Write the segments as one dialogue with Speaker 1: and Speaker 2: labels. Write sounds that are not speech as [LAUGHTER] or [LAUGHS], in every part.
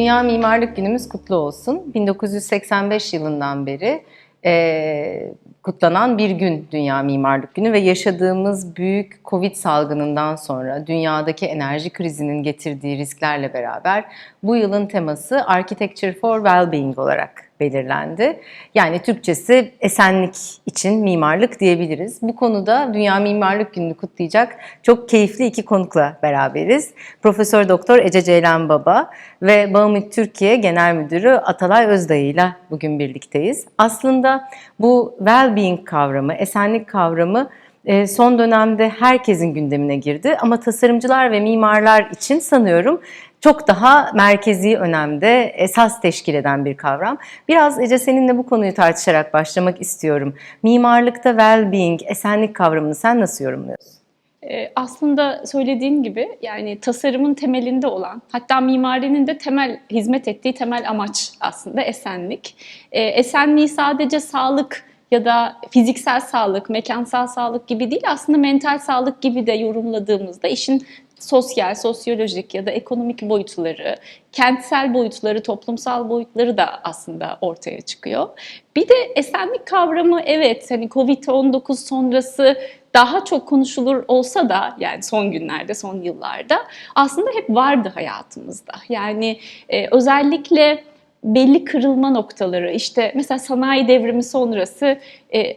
Speaker 1: Dünya Mimarlık Günümüz kutlu olsun. 1985 yılından beri e, kutlanan bir gün Dünya Mimarlık Günü ve yaşadığımız büyük Covid salgınından sonra dünyadaki enerji krizinin getirdiği risklerle beraber bu yılın teması Architecture for Wellbeing olarak belirlendi. Yani Türkçesi esenlik için mimarlık diyebiliriz. Bu konuda Dünya Mimarlık Günü'nü kutlayacak çok keyifli iki konukla beraberiz. Profesör Doktor Ece Ceylan Baba ve Baumit Türkiye Genel Müdürü Atalay Özdayı ile bugün birlikteyiz. Aslında bu well-being kavramı, esenlik kavramı e, son dönemde herkesin gündemine girdi ama tasarımcılar ve mimarlar için sanıyorum çok daha merkezi önemde esas teşkil eden bir kavram. Biraz Ece seninle bu konuyu tartışarak başlamak istiyorum. Mimarlıkta well-being, esenlik kavramını sen nasıl yorumluyorsun?
Speaker 2: Ee, Aslında söylediğin gibi yani tasarımın temelinde olan hatta mimarinin de temel hizmet ettiği temel amaç aslında esenlik. Ee, Esenliği sadece sağlık ya da fiziksel sağlık, mekansal sağlık gibi değil aslında mental sağlık gibi de yorumladığımızda işin sosyal, sosyolojik ya da ekonomik boyutları, kentsel boyutları, toplumsal boyutları da aslında ortaya çıkıyor. Bir de esenlik kavramı evet hani Covid-19 sonrası daha çok konuşulur olsa da yani son günlerde, son yıllarda aslında hep vardı hayatımızda. Yani e, özellikle belli kırılma noktaları işte mesela sanayi devrimi sonrası e,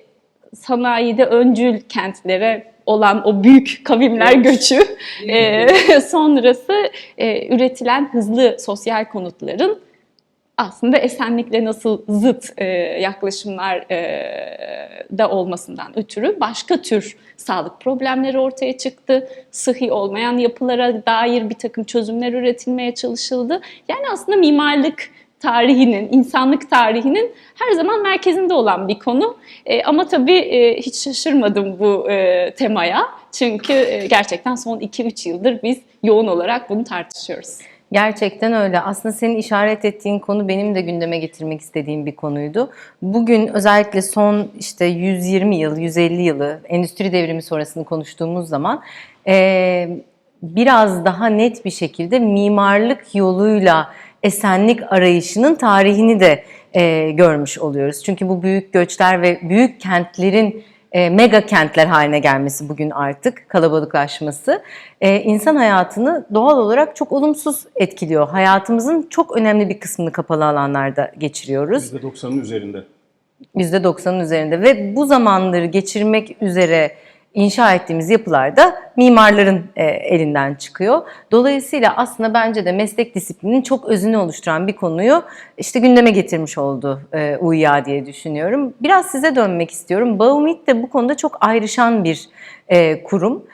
Speaker 2: sanayide öncül kentlere olan o büyük kavimler göçü e, [LAUGHS] sonrası e, üretilen hızlı sosyal konutların aslında esenlikle nasıl zıt e, yaklaşımlar e, da olmasından ötürü başka tür sağlık problemleri ortaya çıktı. Sıhhi olmayan yapılara dair bir takım çözümler üretilmeye çalışıldı. Yani aslında mimarlık tarihinin, insanlık tarihinin her zaman merkezinde olan bir konu. E, ama tabii e, hiç şaşırmadım bu e, temaya. Çünkü e, gerçekten son 2-3 yıldır biz yoğun olarak bunu tartışıyoruz.
Speaker 1: Gerçekten öyle. Aslında senin işaret ettiğin konu benim de gündeme getirmek istediğim bir konuydu. Bugün özellikle son işte 120 yıl, 150 yılı endüstri devrimi sonrasını konuştuğumuz zaman e, biraz daha net bir şekilde mimarlık yoluyla esenlik arayışının tarihini de e, görmüş oluyoruz. Çünkü bu büyük göçler ve büyük kentlerin e, mega kentler haline gelmesi bugün artık kalabalıklaşması e, insan hayatını doğal olarak çok olumsuz etkiliyor. Hayatımızın çok önemli bir kısmını kapalı alanlarda geçiriyoruz.
Speaker 3: %90'ın üzerinde.
Speaker 1: %90'ın üzerinde ve bu zamanları geçirmek üzere inşa ettiğimiz yapılar da mimarların e, elinden çıkıyor. Dolayısıyla aslında bence de meslek disiplininin çok özünü oluşturan bir konuyu işte gündeme getirmiş oldu e, UYA diye düşünüyorum. Biraz size dönmek istiyorum. Baumit de bu konuda çok ayrışan bir e, kurum.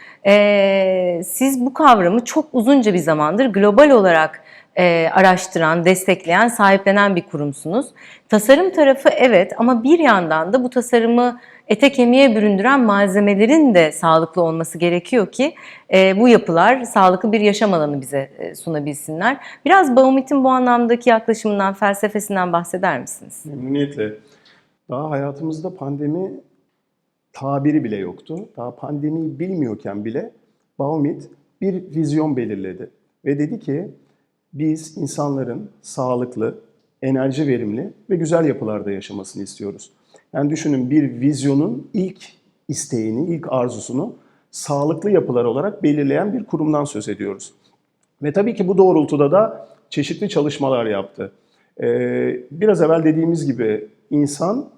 Speaker 1: Siz bu kavramı çok uzunca bir zamandır global olarak araştıran, destekleyen, sahiplenen bir kurumsunuz. Tasarım tarafı evet ama bir yandan da bu tasarımı ete kemiğe büründüren malzemelerin de sağlıklı olması gerekiyor ki e, bu yapılar sağlıklı bir yaşam alanı bize e, sunabilsinler. Biraz Baumit'in bu anlamdaki yaklaşımından, felsefesinden bahseder misiniz?
Speaker 3: Memnuniyetle. Daha hayatımızda pandemi tabiri bile yoktu. Daha pandemiyi bilmiyorken bile Baumit bir vizyon belirledi. Ve dedi ki biz insanların sağlıklı, enerji verimli ve güzel yapılarda yaşamasını istiyoruz. Yani düşünün bir vizyonun ilk isteğini, ilk arzusunu sağlıklı yapılar olarak belirleyen bir kurumdan söz ediyoruz. Ve tabii ki bu doğrultuda da çeşitli çalışmalar yaptı. Ee, biraz evvel dediğimiz gibi insan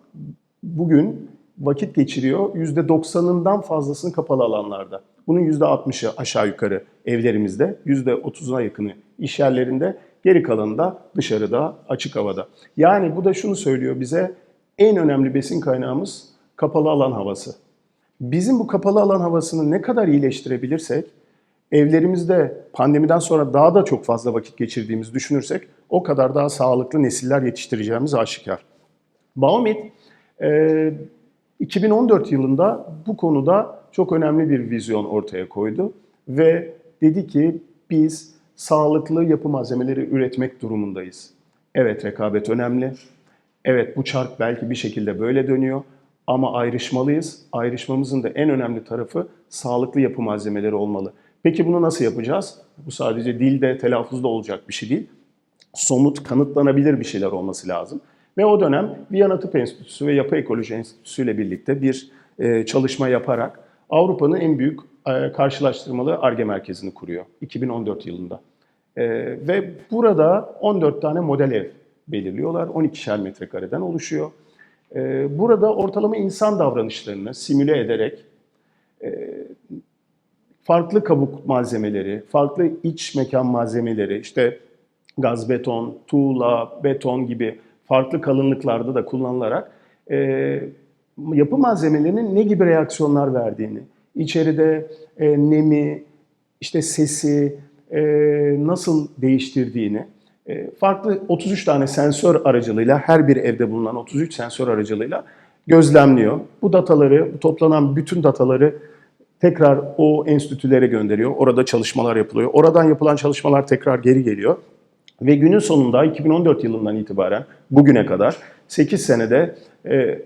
Speaker 3: bugün vakit geçiriyor %90'ından fazlasını kapalı alanlarda. Bunun %60'ı aşağı yukarı evlerimizde, %30'una yakını iş yerlerinde, geri kalanı da dışarıda, açık havada. Yani bu da şunu söylüyor bize, en önemli besin kaynağımız kapalı alan havası. Bizim bu kapalı alan havasını ne kadar iyileştirebilirsek, evlerimizde pandemiden sonra daha da çok fazla vakit geçirdiğimizi düşünürsek o kadar daha sağlıklı nesiller yetiştireceğimiz aşikar. Baumit 2014 yılında bu konuda çok önemli bir vizyon ortaya koydu ve dedi ki biz sağlıklı yapı malzemeleri üretmek durumundayız. Evet rekabet önemli. Evet bu çark belki bir şekilde böyle dönüyor ama ayrışmalıyız. Ayrışmamızın da en önemli tarafı sağlıklı yapı malzemeleri olmalı. Peki bunu nasıl yapacağız? Bu sadece dilde, telaffuzda olacak bir şey değil. somut, kanıtlanabilir bir şeyler olması lazım. Ve o dönem Viyana Tıp Enstitüsü ve Yapı Ekoloji Enstitüsü ile birlikte bir e, çalışma yaparak Avrupa'nın en büyük e, karşılaştırmalı ARGE merkezini kuruyor 2014 yılında. E, ve burada 14 tane model ev belirliyorlar. 12'şer metrekareden oluşuyor. E, burada ortalama insan davranışlarını simüle ederek farklı kabuk malzemeleri, farklı iç mekan malzemeleri, işte gaz beton, tuğla, beton gibi farklı kalınlıklarda da kullanılarak e, yapı malzemelerinin ne gibi reaksiyonlar verdiğini, içeride e, nemi, işte sesi e, nasıl değiştirdiğini, e, farklı 33 tane sensör aracılığıyla, her bir evde bulunan 33 sensör aracılığıyla gözlemliyor. Bu dataları, bu toplanan bütün dataları tekrar o enstitülere gönderiyor. Orada çalışmalar yapılıyor. Oradan yapılan çalışmalar tekrar geri geliyor. Ve günün sonunda 2014 yılından itibaren bugüne kadar 8 senede e,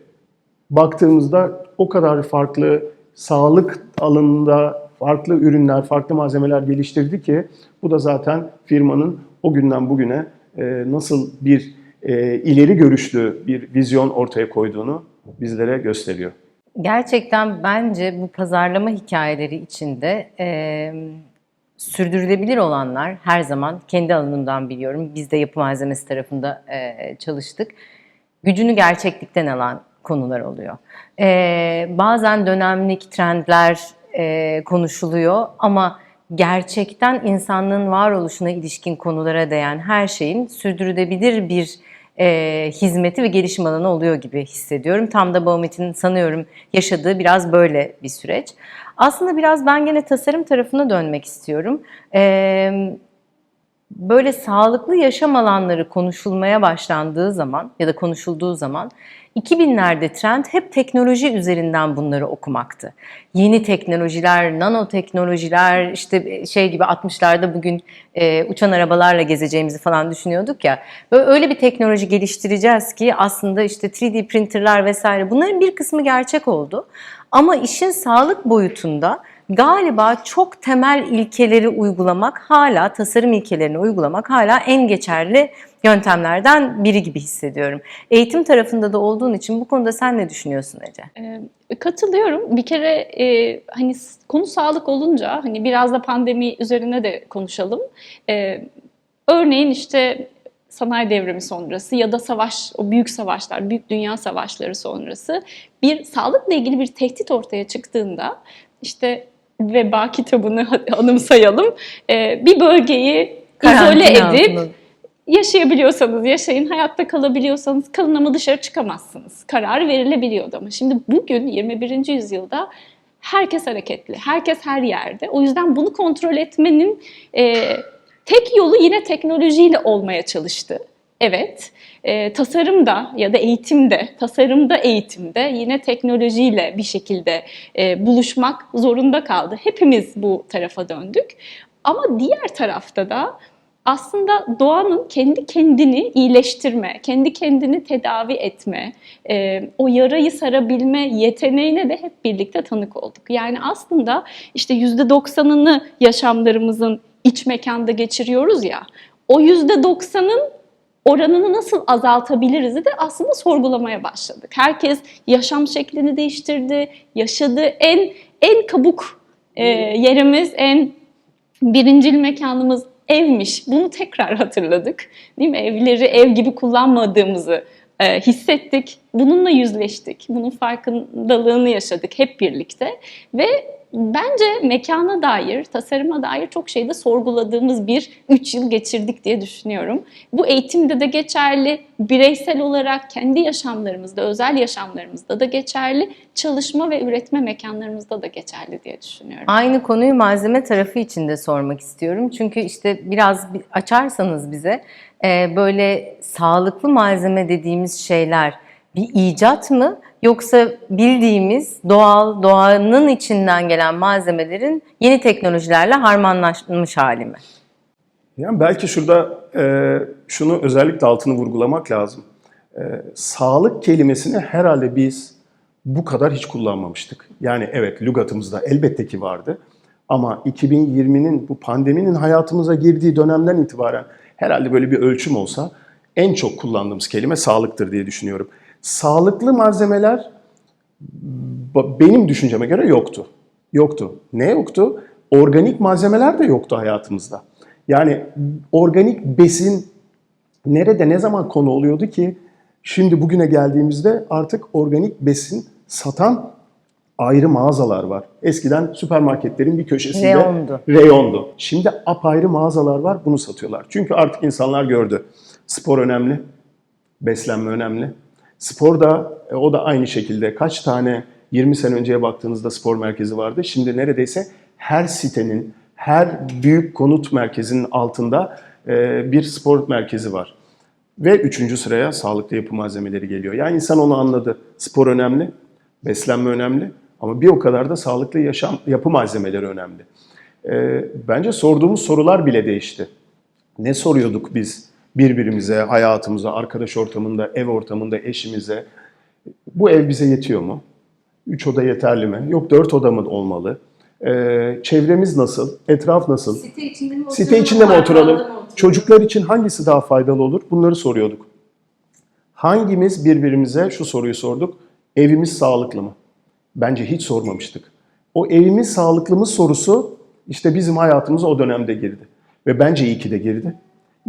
Speaker 3: baktığımızda o kadar farklı sağlık alanında farklı ürünler, farklı malzemeler geliştirdi ki bu da zaten firmanın o günden bugüne e, nasıl bir e, ileri görüşlü bir vizyon ortaya koyduğunu bizlere gösteriyor.
Speaker 1: Gerçekten bence bu pazarlama hikayeleri içinde e, sürdürülebilir olanlar her zaman kendi alanımdan biliyorum. Biz de yapı malzemesi tarafında e, çalıştık. Gücünü gerçeklikten alan konular oluyor. E, bazen dönemlik trendler e, konuşuluyor ama gerçekten insanlığın varoluşuna ilişkin konulara değen her şeyin sürdürülebilir bir e, hizmeti ve gelişim alanı oluyor gibi hissediyorum. Tam da Baumit'in sanıyorum yaşadığı biraz böyle bir süreç. Aslında biraz ben gene tasarım tarafına dönmek istiyorum. E, böyle sağlıklı yaşam alanları konuşulmaya başlandığı zaman ya da konuşulduğu zaman 2000'lerde trend hep teknoloji üzerinden bunları okumaktı. Yeni teknolojiler, nanoteknolojiler, işte şey gibi 60'larda bugün e, uçan arabalarla gezeceğimizi falan düşünüyorduk ya. Böyle öyle bir teknoloji geliştireceğiz ki aslında işte 3D printerlar vesaire bunların bir kısmı gerçek oldu. Ama işin sağlık boyutunda galiba çok temel ilkeleri uygulamak hala tasarım ilkelerini uygulamak hala en geçerli yöntemlerden biri gibi hissediyorum. Eğitim tarafında da olduğun için bu konuda sen ne düşünüyorsun Ece?
Speaker 2: Ee, katılıyorum. Bir kere e, hani konu sağlık olunca hani biraz da pandemi üzerine de konuşalım. Ee, örneğin işte sanayi devrimi sonrası ya da savaş, o büyük savaşlar, büyük dünya savaşları sonrası bir sağlıkla ilgili bir tehdit ortaya çıktığında işte veba kitabını anımsayalım. Ee, bir bölgeyi izole edip
Speaker 1: altında.
Speaker 2: yaşayabiliyorsanız yaşayın, hayatta kalabiliyorsanız kalın ama dışarı çıkamazsınız. Kararı verilebiliyordu ama şimdi bugün 21. yüzyılda herkes hareketli, herkes her yerde. O yüzden bunu kontrol etmenin e, tek yolu yine teknolojiyle olmaya çalıştı. Evet, e, tasarımda ya da eğitimde, tasarımda eğitimde yine teknolojiyle bir şekilde e, buluşmak zorunda kaldı. Hepimiz bu tarafa döndük. Ama diğer tarafta da aslında doğanın kendi kendini iyileştirme, kendi kendini tedavi etme, e, o yarayı sarabilme yeteneğine de hep birlikte tanık olduk. Yani aslında işte %90'ını yaşamlarımızın iç mekanda geçiriyoruz ya, o %90'ın oranını nasıl azaltabiliriz de aslında sorgulamaya başladık. Herkes yaşam şeklini değiştirdi, yaşadığı en en kabuk e, yerimiz, en birincil mekanımız evmiş. Bunu tekrar [LAUGHS] hatırladık. Değil mi? Evleri ev gibi kullanmadığımızı e, hissettik. Bununla yüzleştik. Bunun farkındalığını yaşadık hep birlikte. Ve bence mekana dair, tasarıma dair çok şeyde sorguladığımız bir 3 yıl geçirdik diye düşünüyorum. Bu eğitimde de geçerli, bireysel olarak kendi yaşamlarımızda, özel yaşamlarımızda da geçerli, çalışma ve üretme mekanlarımızda da geçerli diye düşünüyorum.
Speaker 1: Aynı konuyu malzeme tarafı için de sormak istiyorum. Çünkü işte biraz bir açarsanız bize e, böyle sağlıklı malzeme dediğimiz şeyler bir icat mı yoksa bildiğimiz doğal doğanın içinden gelen malzemelerin yeni teknolojilerle harmanlaşmış hali mi?
Speaker 3: Yani belki şurada e, şunu özellikle altını vurgulamak lazım. E, sağlık kelimesini herhalde biz bu kadar hiç kullanmamıştık. Yani evet lügatımızda elbette ki vardı. Ama 2020'nin bu pandeminin hayatımıza girdiği dönemden itibaren Herhalde böyle bir ölçüm olsa en çok kullandığımız kelime sağlıktır diye düşünüyorum. Sağlıklı malzemeler benim düşünceme göre yoktu. Yoktu. Ne yoktu? Organik malzemeler de yoktu hayatımızda. Yani organik besin nerede ne zaman konu oluyordu ki şimdi bugüne geldiğimizde artık organik besin satan ayrı mağazalar var. Eskiden süpermarketlerin bir köşesinde
Speaker 1: Reyondu.
Speaker 3: reyondu. Şimdi apayrı mağazalar var bunu satıyorlar. Çünkü artık insanlar gördü. Spor önemli, beslenme önemli. Spor da e, o da aynı şekilde kaç tane 20 sene önceye baktığınızda spor merkezi vardı. Şimdi neredeyse her sitenin, her büyük konut merkezinin altında e, bir spor merkezi var. Ve üçüncü sıraya sağlıklı yapı malzemeleri geliyor. Yani insan onu anladı. Spor önemli, beslenme önemli ama bir o kadar da sağlıklı yaşam yapı malzemeleri önemli. E, bence sorduğumuz sorular bile değişti. Ne soruyorduk biz birbirimize, hayatımıza, arkadaş ortamında, ev ortamında, eşimize? Bu ev bize yetiyor mu? Üç oda yeterli mi? Yok dört oda mı olmalı? Ee, çevremiz nasıl? Etraf nasıl?
Speaker 1: Site içinde mi
Speaker 3: Site içinde mi oturalım? Çocuklar için hangisi daha faydalı olur? Bunları soruyorduk. Hangimiz birbirimize şu soruyu sorduk? Evimiz sağlıklı mı? Bence hiç sormamıştık. O evimiz sağlıklı mı sorusu işte bizim hayatımıza o dönemde girdi. Ve bence iyi ki de girdi.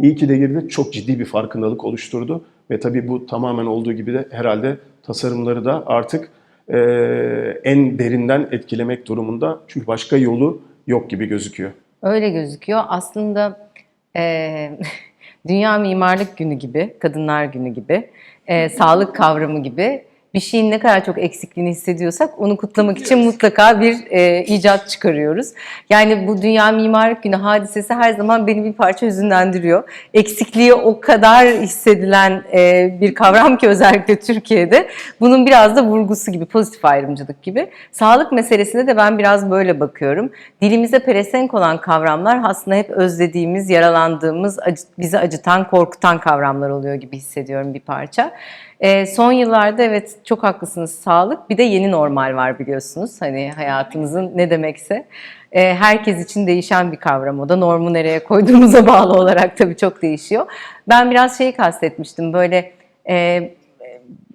Speaker 3: İyi ki de girdi. Çok ciddi bir farkındalık oluşturdu. Ve tabii bu tamamen olduğu gibi de herhalde tasarımları da artık eee, en derinden etkilemek durumunda. Çünkü başka yolu yok gibi gözüküyor.
Speaker 1: Öyle gözüküyor. Aslında eee, [LAUGHS] Dünya Mimarlık Günü gibi, Kadınlar Günü gibi, eee, sağlık kavramı gibi bir şeyin ne kadar çok eksikliğini hissediyorsak onu kutlamak için mutlaka bir eee, icat çıkarıyoruz. Yani bu Dünya Mimarlık Günü hadisesi her zaman beni bir parça hüzünlendiriyor. Eksikliği o kadar hissedilen eee, bir kavram ki özellikle Türkiye'de. Bunun biraz da vurgusu gibi, pozitif ayrımcılık gibi. Sağlık meselesine de ben biraz böyle bakıyorum. Dilimize pelesenk olan kavramlar aslında hep özlediğimiz, yaralandığımız, acı- bizi acıtan, korkutan kavramlar oluyor gibi hissediyorum bir parça. Ee, son yıllarda evet çok haklısınız sağlık bir de yeni normal var biliyorsunuz hani hayatımızın ne demekse. Ee, herkes için değişen bir kavram o da normu nereye koyduğumuza [LAUGHS] bağlı olarak tabii çok değişiyor. Ben biraz şeyi kastetmiştim böyle e,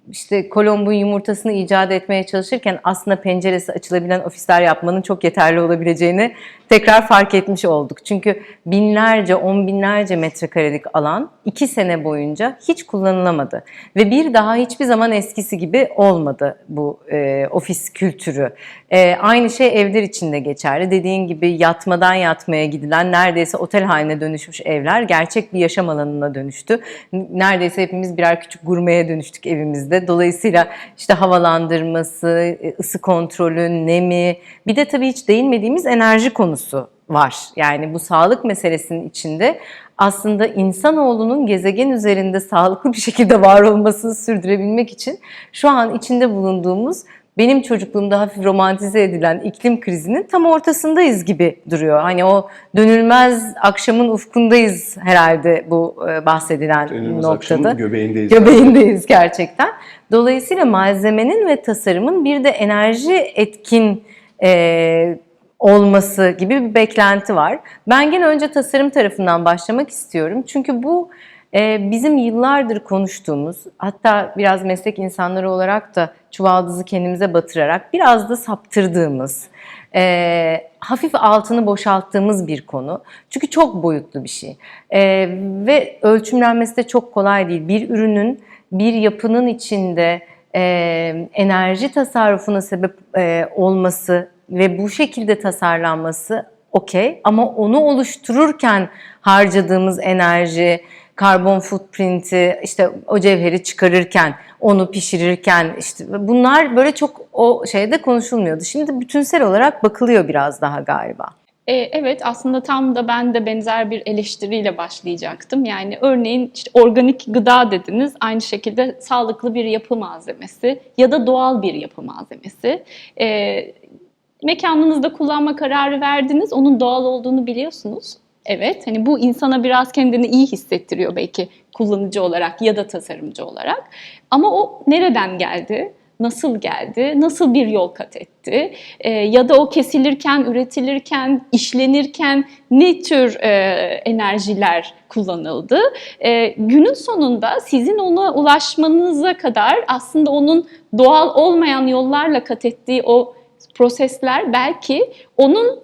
Speaker 1: işte Kolomb'un yumurtasını icat etmeye çalışırken aslında penceresi açılabilen ofisler yapmanın çok yeterli olabileceğini tekrar fark etmiş olduk. Çünkü binlerce, on binlerce metrekarelik alan iki sene boyunca hiç kullanılamadı. Ve bir daha hiçbir zaman eskisi gibi olmadı bu e, ofis kültürü. E, aynı şey evler için de geçerli. Dediğin gibi yatmadan yatmaya gidilen neredeyse otel haline dönüşmüş evler gerçek bir yaşam alanına dönüştü. Neredeyse hepimiz birer küçük gurmeye dönüştük evimizde. Dolayısıyla işte havalandırması, ısı kontrolü, nemi, bir de tabii hiç değinmediğimiz enerji konusu var. Yani bu sağlık meselesinin içinde aslında insanoğlunun gezegen üzerinde sağlıklı bir şekilde var olmasını sürdürebilmek için şu an içinde bulunduğumuz benim çocukluğumda hafif romantize edilen iklim krizinin tam ortasındayız gibi duruyor. Hani o dönülmez akşamın ufkundayız herhalde bu e, bahsedilen
Speaker 3: Önümüz
Speaker 1: noktada.
Speaker 3: göbeğindeyiz.
Speaker 1: Göbeğindeyiz gerçekten. Dolayısıyla malzemenin ve tasarımın bir de enerji etkin e, olması gibi bir beklenti var. Ben gene önce tasarım tarafından başlamak istiyorum. Çünkü bu e, bizim yıllardır konuştuğumuz, hatta biraz meslek insanları olarak da çuvaldızı kendimize batırarak biraz da saptırdığımız, e, hafif altını boşalttığımız bir konu. Çünkü çok boyutlu bir şey. E, ve ölçümlenmesi de çok kolay değil. Bir ürünün, bir yapının içinde enerji tasarrufuna sebep olması ve bu şekilde tasarlanması okey ama onu oluştururken harcadığımız enerji, karbon footprint'i, işte o cevheri çıkarırken, onu pişirirken işte bunlar böyle çok o şeyde konuşulmuyordu. Şimdi bütünsel olarak bakılıyor biraz daha galiba.
Speaker 2: E, evet aslında tam da ben de benzer bir eleştiriyle başlayacaktım. Yani örneğin işte organik gıda dediniz aynı şekilde sağlıklı bir yapı malzemesi ya da doğal bir yapı malzemesi. E, mekanınızda kullanma kararı verdiniz onun doğal olduğunu biliyorsunuz. Evet hani bu insana biraz kendini iyi hissettiriyor belki kullanıcı olarak ya da tasarımcı olarak. Ama o nereden geldi? nasıl geldi, nasıl bir yol kat etti e, ya da o kesilirken, üretilirken, işlenirken ne tür e, enerjiler kullanıldı. E, günün sonunda sizin ona ulaşmanıza kadar aslında onun doğal olmayan yollarla kat ettiği o prosesler belki onun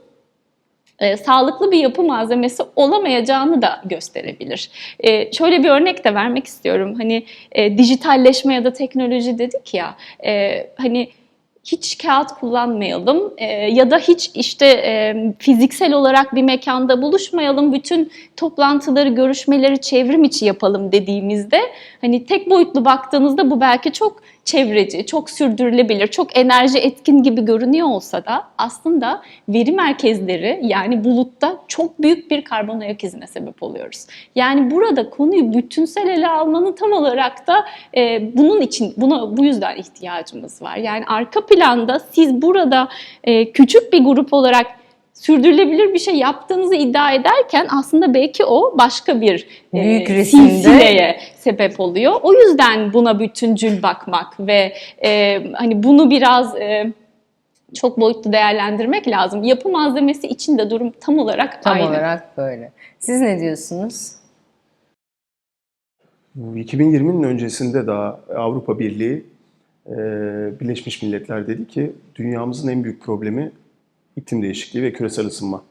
Speaker 2: e, sağlıklı bir yapı malzemesi olamayacağını da gösterebilir. E, şöyle bir örnek de vermek istiyorum. Hani e, dijitalleşme ya da teknoloji dedik ya. e, hani hiç kağıt kullanmayalım e, ya da hiç işte e, fiziksel olarak bir mekanda buluşmayalım. Bütün toplantıları, görüşmeleri çevrim içi yapalım dediğimizde hani tek boyutlu baktığınızda bu belki çok çevreci, çok sürdürülebilir, çok enerji etkin gibi görünüyor olsa da aslında veri merkezleri yani bulutta çok büyük bir karbon ayak izine sebep oluyoruz. Yani burada konuyu bütünsel ele almanın tam olarak da e, bunun için buna bu yüzden ihtiyacımız var. Yani arka planda siz burada e, küçük bir grup olarak sürdürülebilir bir şey yaptığınızı iddia ederken aslında belki o başka bir e,
Speaker 1: Büyük resimde-
Speaker 2: silsileye sebep oluyor. O yüzden buna bütüncül bakmak ve e, hani bunu biraz e, çok boyutlu değerlendirmek lazım. Yapı malzemesi için de durum tam olarak
Speaker 1: Tam
Speaker 2: aynı.
Speaker 1: olarak böyle. Siz ne diyorsunuz?
Speaker 3: Bu 2020'nin öncesinde daha Avrupa Birliği, e, Birleşmiş Milletler dedi ki dünyamızın en büyük problemi iklim değişikliği ve küresel ısınma.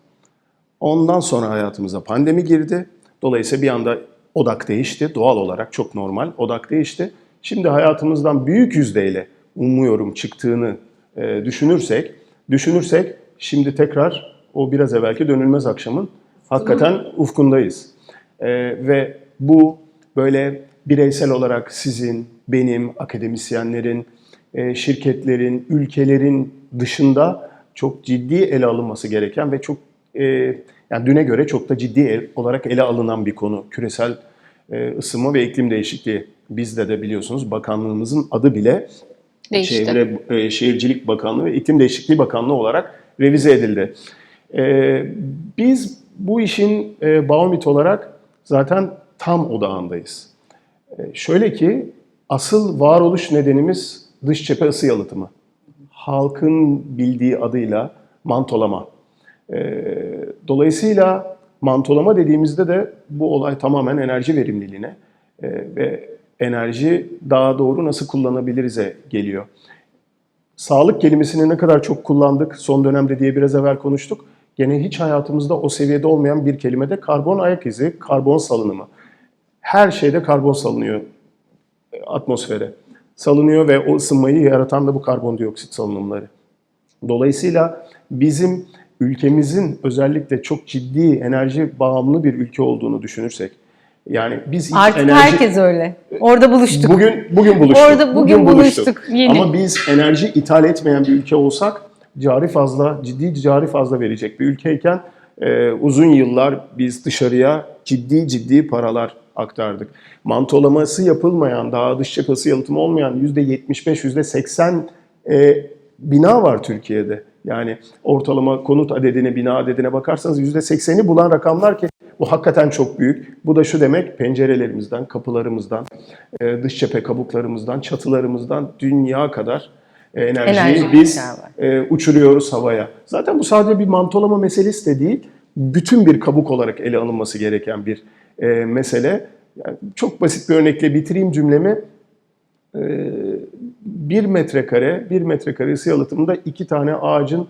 Speaker 3: Ondan sonra hayatımıza pandemi girdi. Dolayısıyla bir anda odak değişti. Doğal olarak çok normal. Odak değişti. Şimdi hayatımızdan büyük yüzdeyle umuyorum çıktığını e, düşünürsek, düşünürsek şimdi tekrar o biraz evvelki dönülmez akşamın hakikaten ufkundayız. E, ve bu böyle bireysel olarak sizin, benim, akademisyenlerin, e, şirketlerin, ülkelerin dışında çok ciddi ele alınması gereken ve çok e, yani düne göre çok da ciddi el- olarak ele alınan bir konu. Küresel e, ısınma ve iklim değişikliği. Bizde de biliyorsunuz bakanlığımızın adı bile
Speaker 2: Değişti.
Speaker 3: Çevre e, Şehircilik Bakanlığı ve İklim Değişikliği Bakanlığı olarak revize edildi. E, biz bu işin e, Baumit olarak zaten tam odağındayız. E, şöyle ki asıl varoluş nedenimiz dış cephe ısı yalıtımı. Halkın bildiği adıyla mantolama. E, dolayısıyla mantolama dediğimizde de bu olay tamamen enerji verimliliğine e, ve enerji daha doğru nasıl kullanabiliriz'e geliyor. Sağlık kelimesini ne kadar çok kullandık son dönemde diye biraz evvel konuştuk. Gene hiç hayatımızda o seviyede olmayan bir kelime de karbon ayak izi, karbon salınımı. Her şeyde karbon salınıyor e, atmosfere. Salınıyor ve o ısınmayı yaratan da bu karbondioksit salınımları. Dolayısıyla bizim ülkemizin özellikle çok ciddi enerji bağımlı bir ülke olduğunu düşünürsek, yani biz
Speaker 1: Artık
Speaker 3: enerji...
Speaker 1: herkes öyle. Orada buluştuk.
Speaker 3: Bugün bugün buluştuk.
Speaker 1: Orada bugün buluştuk.
Speaker 2: Yeni.
Speaker 3: Ama biz enerji ithal etmeyen bir ülke olsak cari fazla, ciddi cari fazla verecek bir ülkeyken e, uzun yıllar biz dışarıya ciddi ciddi paralar aktardık. Mantolaması yapılmayan, daha dış cephesi yalıtımı olmayan %75, %80 e, bina var Türkiye'de. Yani ortalama konut adedine, bina adedine bakarsanız %80'i bulan rakamlar ki bu hakikaten çok büyük. Bu da şu demek pencerelerimizden, kapılarımızdan, e, dış cephe kabuklarımızdan, çatılarımızdan dünya kadar enerjiyi
Speaker 1: Enerji
Speaker 3: biz e, uçuruyoruz havaya. Zaten bu sadece bir mantolama meselesi de değil, bütün bir kabuk olarak ele alınması gereken bir e, mesele. Yani çok basit bir örnekle bitireyim cümlemi. E, bir metrekare, bir metrekare ısı yalıtımında iki tane ağacın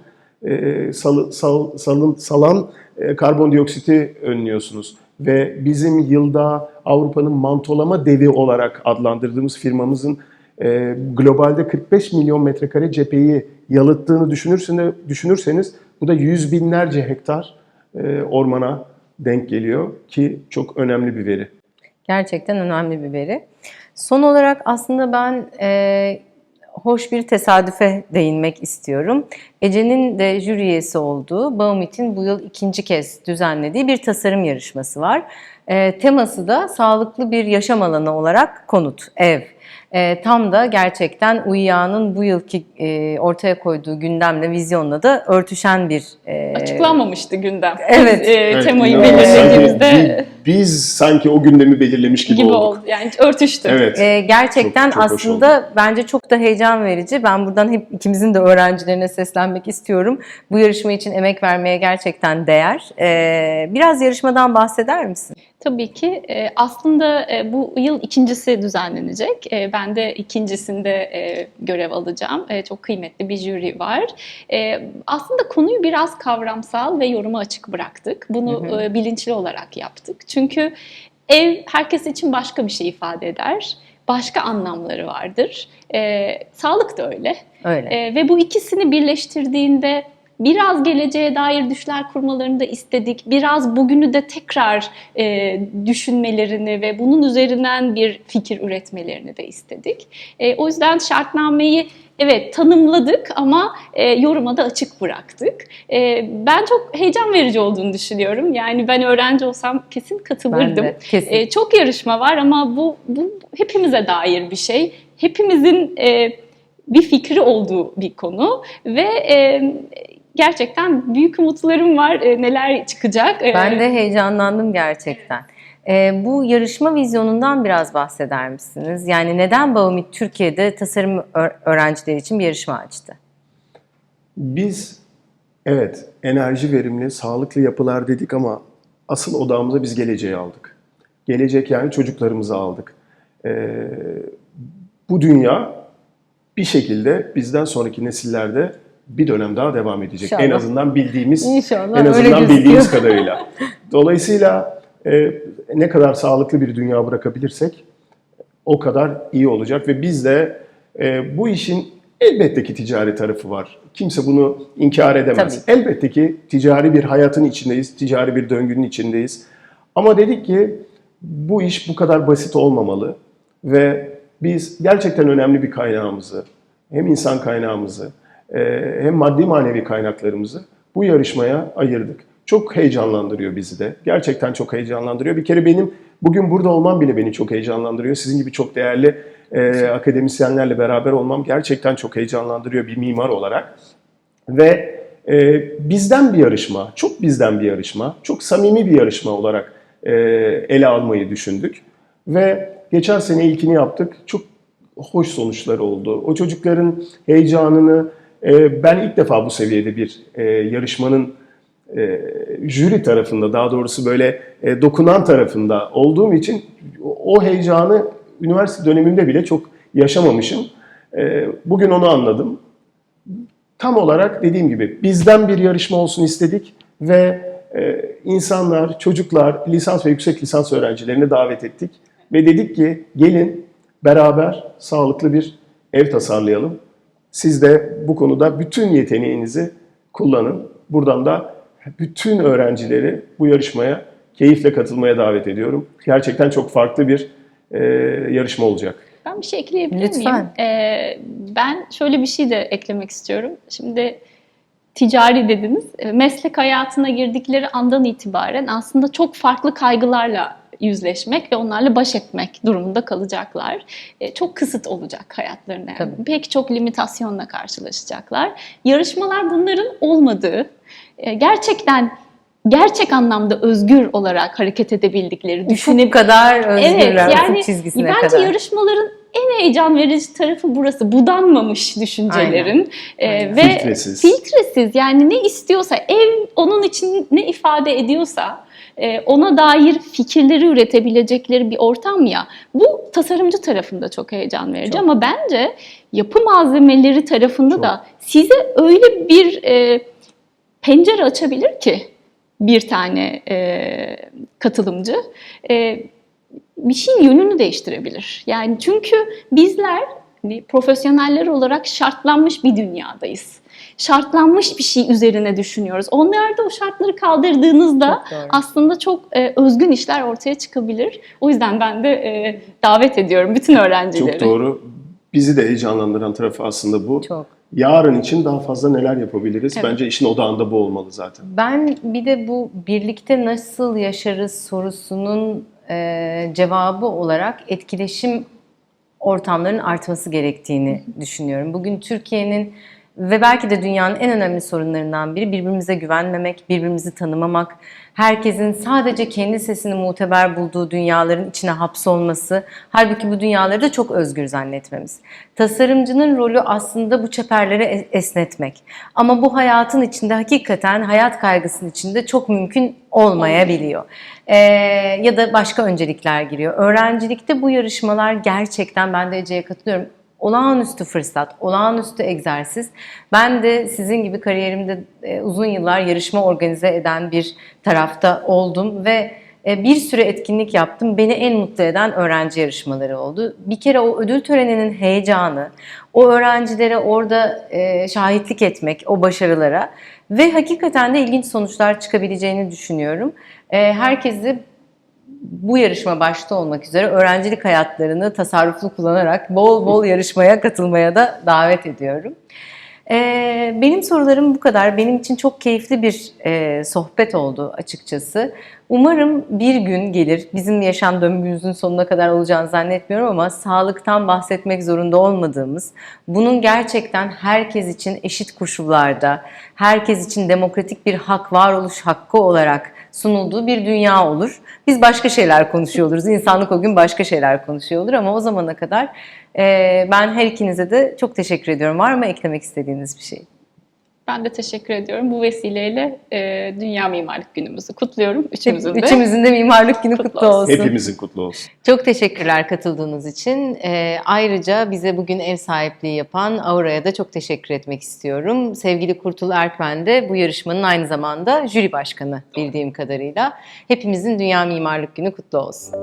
Speaker 3: e, salı- sal- salın- salan e, karbondioksiti önlüyorsunuz. Ve bizim yılda Avrupa'nın mantolama devi olarak adlandırdığımız firmamızın e, globalde 45 milyon metrekare cepheyi yalıttığını düşünürseniz, düşünürseniz bu da yüz binlerce hektar e, ormana denk geliyor ki çok önemli bir veri.
Speaker 1: Gerçekten önemli bir veri. Son olarak aslında ben e, hoş bir tesadüfe değinmek istiyorum. Ece'nin de jüri üyesi olduğu Baumit'in bu yıl ikinci kez düzenlediği bir tasarım yarışması var. E, teması da sağlıklı bir yaşam alanı olarak konut, ev. E, tam da gerçekten UİA'nın bu yılki e, ortaya koyduğu gündemle, vizyonla da örtüşen bir e,
Speaker 2: Açıklanmamıştı gündem. [LAUGHS]
Speaker 1: Evet.
Speaker 2: Biz, e,
Speaker 3: Evet,
Speaker 2: temayı
Speaker 3: ya,
Speaker 2: belirlediğimizde
Speaker 3: bir, biz sanki o gündemi belirlemiş gibi,
Speaker 2: gibi
Speaker 3: olduk.
Speaker 2: oldu. Yani örtüştü.
Speaker 3: Evet.
Speaker 1: Ee, gerçekten
Speaker 3: Çok- çok
Speaker 1: aslında bence çok da heyecan verici. Ben buradan hep ikimizin de öğrencilerine seslenmek istiyorum. Bu yarışma için emek vermeye gerçekten değer. Ee, biraz yarışmadan bahseder misin?
Speaker 2: Tabii ki. E, aslında e, bu yıl ikincisi düzenlenecek. E, ben de ikincisinde e, görev alacağım. E, çok kıymetli bir jüri var. E, aslında konuyu biraz kavramsal ve yoruma açık bıraktık. Bunu
Speaker 1: Hı hı.
Speaker 2: e, bilinçli olarak yaptık. Çünkü ev herkes için başka bir şey ifade eder. Başka anlamları vardır. E, sağlık da öyle.
Speaker 1: Öyle.
Speaker 2: E, ve bu ikisini birleştirdiğinde biraz geleceğe dair düşler kurmalarını da istedik. Biraz bugünü de tekrar e, düşünmelerini ve bunun üzerinden bir fikir üretmelerini de istedik. E, o yüzden şartnameyi evet tanımladık ama e, yoruma da açık bıraktık. E, ben çok heyecan verici olduğunu düşünüyorum. Yani ben öğrenci olsam kesin
Speaker 1: ben
Speaker 2: katılırdım.
Speaker 1: de kesin.
Speaker 2: E, çok yarışma var ama bu, bu hepimize dair bir şey. Hepimizin e, bir fikri olduğu bir konu ve e, gerçekten büyük umutlarım var e, neler çıkacak. E,
Speaker 1: Ben de heyecanlandım gerçekten. Ee, bu yarışma vizyonundan biraz bahseder misiniz? Yani neden Baumit Türkiye'de tasarım öğrencileri için bir yarışma açtı?
Speaker 3: Biz evet enerji verimli, sağlıklı yapılar dedik ama asıl odağımıza biz geleceği aldık. Gelecek yani çocuklarımızı aldık. Ee, bu dünya bir şekilde bizden sonraki nesillerde bir dönem daha devam edecek.
Speaker 1: İnşallah.
Speaker 3: En azından bildiğimiz
Speaker 1: İnşallah
Speaker 3: en azından bildiğimiz [LAUGHS] kadarıyla. Dolayısıyla e, ne kadar sağlıklı bir dünya bırakabilirsek o kadar iyi olacak ve biz de e, bu işin elbette ki ticari tarafı var. Kimse bunu inkar edemez. Elbette ki ticari bir hayatın içindeyiz, ticari bir döngünün içindeyiz. Ama dedik ki bu iş bu kadar basit olmamalı ve biz gerçekten önemli bir kaynağımızı, hem insan kaynağımızı, hem maddi manevi kaynaklarımızı bu yarışmaya ayırdık. Çok heyecanlandırıyor bizi de. Gerçekten çok heyecanlandırıyor. Bir kere benim bugün burada olmam bile beni çok heyecanlandırıyor. Sizin gibi çok değerli e, akademisyenlerle beraber olmam gerçekten çok heyecanlandırıyor bir mimar olarak. Ve e, bizden bir yarışma, çok bizden bir yarışma, çok samimi bir yarışma olarak e, ele almayı düşündük. Ve geçen sene ilkini yaptık. Çok hoş sonuçları oldu. O çocukların heyecanını e, ben ilk defa bu seviyede bir e, yarışmanın e, jüri tarafında daha doğrusu böyle e, dokunan tarafında olduğum için o heyecanı üniversite dönemimde bile çok yaşamamışım. Bugün onu anladım. Tam olarak dediğim gibi bizden bir yarışma olsun istedik ve insanlar, çocuklar, lisans ve yüksek lisans öğrencilerini davet ettik. Ve dedik ki gelin beraber sağlıklı bir ev tasarlayalım. Siz de bu konuda bütün yeteneğinizi kullanın. Buradan da bütün öğrencileri bu yarışmaya keyifle katılmaya davet ediyorum. Gerçekten çok farklı bir e, yarışma olacak.
Speaker 2: Ben bir şey ekleyebilir
Speaker 1: Lütfen.
Speaker 2: miyim? Ee, ben şöyle bir şey de eklemek istiyorum. Şimdi ticari dediniz. E, Meslek hayatına girdikleri andan itibaren aslında çok farklı kaygılarla yüzleşmek ve onlarla baş etmek durumunda kalacaklar. E, Çok kısıt olacak hayatlarında. Yani.
Speaker 1: Tabii.
Speaker 2: Pek çok limitasyonla karşılaşacaklar. Yarışmalar bunların olmadığı, e, gerçekten gerçek anlamda özgür olarak hareket edebildikleri, düşünebilip
Speaker 1: kadar özgürler,
Speaker 2: Evet yani
Speaker 1: çizgisine
Speaker 2: bence
Speaker 1: kadar.
Speaker 2: yarışmaların en heyecan verici tarafı burası. Budanmamış düşüncelerin Ee,
Speaker 1: Aynen.
Speaker 2: ve
Speaker 3: Filtresiz.
Speaker 2: filtresiz yani ne istiyorsa ev onun için ne ifade ediyorsa e, ona dair fikirleri üretebilecekleri bir ortam ya. Bu tasarımcı tarafında çok heyecan verici
Speaker 1: Çok.
Speaker 2: ama bence yapı malzemeleri tarafında
Speaker 3: Çok.
Speaker 2: da size öyle bir e, pencere açabilir ki bir tane e, katılımcı. E, bir şeyin yönünü değiştirebilir. Yani çünkü bizler hani profesyoneller olarak şartlanmış bir dünyadayız. Şartlanmış bir şey üzerine düşünüyoruz. Onlar da o şartları kaldırdığınızda
Speaker 1: Çok
Speaker 2: aslında çok e, özgün işler ortaya çıkabilir. O yüzden ben de e, davet ediyorum bütün öğrencileri.
Speaker 3: Çok doğru. Bizi de heyecanlandıran tarafı aslında bu.
Speaker 1: Çok.
Speaker 3: Yarın için daha fazla neler yapabiliriz?
Speaker 2: Evet.
Speaker 3: Bence işin odağında bu olmalı zaten.
Speaker 1: Ben bir de bu birlikte nasıl yaşarız sorusunun e, cevabı olarak etkileşim ortamlarının artması gerektiğini düşünüyorum. Bugün Türkiye'nin Ve belki de dünyanın en önemli sorunlarından biri birbirimize güvenmemek, birbirimizi tanımamak, herkesin sadece kendi sesini muteber bulduğu dünyaların içine hapsolması, halbuki bu dünyaları da çok özgür zannetmemiz. Tasarımcının rolü aslında bu çeperleri esnetmek. Ama bu hayatın içinde hakikaten hayat kaygısının içinde çok mümkün olmayabiliyor. Ee, ya da başka öncelikler giriyor. Öğrencilikte bu yarışmalar gerçekten ben de Ece'ye katılıyorum olağanüstü fırsat, olağanüstü egzersiz. Ben de sizin gibi kariyerimde e, uzun yıllar yarışma organize eden bir tarafta oldum ve e, bir sürü etkinlik yaptım. Beni en mutlu eden öğrenci yarışmaları oldu. Bir kere o ödül töreninin heyecanı, o öğrencilere orada e, şahitlik etmek, o başarılara ve hakikaten de ilginç sonuçlar çıkabileceğini düşünüyorum. Herkesi bu yarışma başta olmak üzere öğrencilik hayatlarını tasarruflu kullanarak bol bol yarışmaya katılmaya da davet ediyorum. Ee, benim sorularım bu kadar. Benim için çok keyifli bir e, sohbet oldu açıkçası. Umarım bir gün gelir, bizim yaşam döngümüzün sonuna kadar olacağını zannetmiyorum ama sağlıktan bahsetmek zorunda olmadığımız, bunun gerçekten herkes için eşit koşullarda, herkes için demokratik bir hak, varoluş hakkı olarak sunulduğu bir dünya olur. Biz başka şeyler konuşuyor oluruz. İnsanlık o gün başka şeyler konuşuyor olur ama o zamana kadar e, ben her ikinize de çok teşekkür ediyorum. Var mı eklemek istediğiniz bir şey?
Speaker 2: Ben de teşekkür ediyorum. Bu vesileyle e, Dünya Mimarlık Günümüzü kutluyorum. Üçümüzün de.
Speaker 1: Üçümüzün de mimarlık günü
Speaker 2: Kutlu
Speaker 1: kutlu,
Speaker 2: olsun.
Speaker 1: olsun.
Speaker 3: Hepimizin kutlu olsun.
Speaker 1: Çok teşekkürler katıldığınız için. Ee, ayrıca bize bugün ev sahipliği yapan Aura'ya da çok teşekkür etmek istiyorum. Sevgili Kurtul Erkmen de bu yarışmanın aynı zamanda jüri başkanı bildiğim kadarıyla. Hepimizin Dünya Mimarlık Günü kutlu olsun.